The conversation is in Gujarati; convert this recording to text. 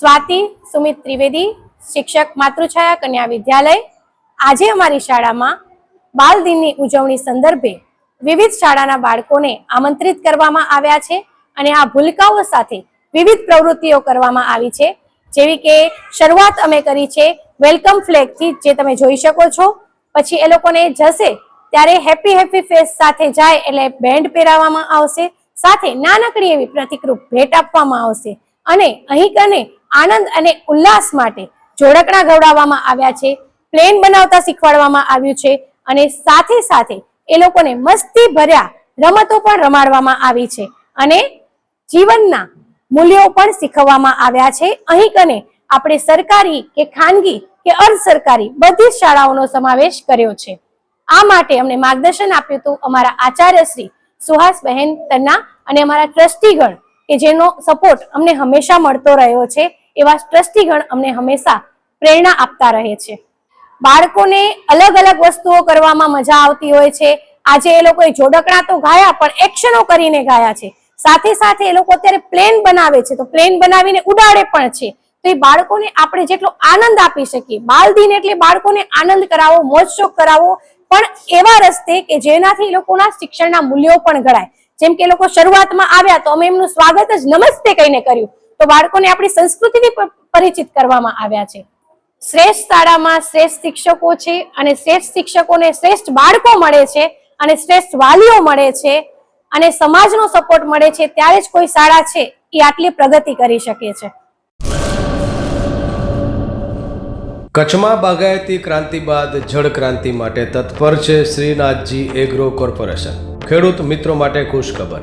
સ્વાતિ, સુમિત ત્રિવેદી, શિક્ષક માતૃછાયા કન્યા વિદ્યાલય. આજે અમારી શાળામાં બાલ દિનની ઉજવણી સંદર્ભે વિવિધ શાળાના બાળકોને આમંત્રિત કરવામાં આવ્યા છે અને આ ભૂલકાઓ સાથે વિવિધ પ્રવૃત્તિઓ કરવામાં આવી છે. જેવી કે શરૂઆત અમે કરી છે વેલકમ ફ્લેગથી, જે તમે જોઈ શકો છો. પછી એ લોકોને જશે ત્યારે હેપી હેપી ફેસ સાથે જાય એટલે બેન્ડ પહેરાવવામાં આવશે. સાથે નાનકડી એવી પ્રતિકરૂપ ભેટ આપવામાં આવશે. અને અહીં કને આનંદ અને ઉલ્લાસ માટે જોડકણા ગવડાવવામાં આવ્યા છે, પ્લેન બનાવતા શીખવાડવામાં આવ્યું છે અને સાથે સાથે એ લોકોને મસ્તી ભર્યા રમતો પણ રમાડવામાં આવી છે અને જીવનના મૂલ્યો પણ શીખવવામાં આવ્યા છે. અહીં કને આપણે સરકારી કે ખાનગી કે અર્ધ સરકારી બધી જ શાળાઓનો સમાવેશ કર્યો છે. આ માટે અમને માર્ગદર્શન આપ્યું હતું અમારા આચાર્ય શ્રી સુહાસબહેન તન્ના અને અમારા ટ્રસ્ટીગણ કે જેનો સપોર્ટ અમને હંમેશા મળતો રહ્યો છે. એવા ટ્રસ્ટીગણ અમને હંમેશા પ્રેરણા આપતા રહે છે. બાળકોને અલગ અલગ વસ્તુઓ કરવામાં મજા આવતી હોય છે. આજે એ લોકોએ જોડકણા તો ગાયા, પણ એક્શનો કરીને ગાયા છે. સાથે સાથે એ લોકો અત્યારે પ્લેન બનાવે છે. તો પ્લેન બનાવીને ઉડાડે પણ છે. તો એ બાળકોને આપણે જેટલો આનંદ આપી શકીએ બાલ દિન એટલે બાળકોને આનંદ કરાવો મોજ શોખ કરાવો, પણ એવા રસ્તે કે જેનાથી લોકોના શિક્ષણના મૂલ્યો પણ ઘડાય જેમ કે લોકો શરૂઆતમાં આવ્યા તો અમે એમનું સ્વાગત જ નમસ્તે કહીને કર્યું. તો બાળકોને આપણી સંસ્કૃતિથી પરિચિત કરવામાં આવ્યા છે. શ્રેષ્ઠ શાળામાં શ્રેષ્ઠ શિક્ષકો છે અને શ્રેષ્ઠ શિક્ષકોને શ્રેષ્ઠ બાળકો મળે છે અને શ્રેષ્ઠ વાલીઓ મળે છે અને સમાજનો સપોર્ટ મળે છે ત્યારે જ કોઈ શાળા છે એ આટલી પ્રગતિ કરી શકે છે. કચ્છમાં બાગાયતી ક્રાંતિ બાદ જળ ક્રાંતિ માટે તત્પર છે શ્રીનાથજી એગ્રો કોર્પોરેશન. ખેડૂત મિત્રો માટે ખુશખબર.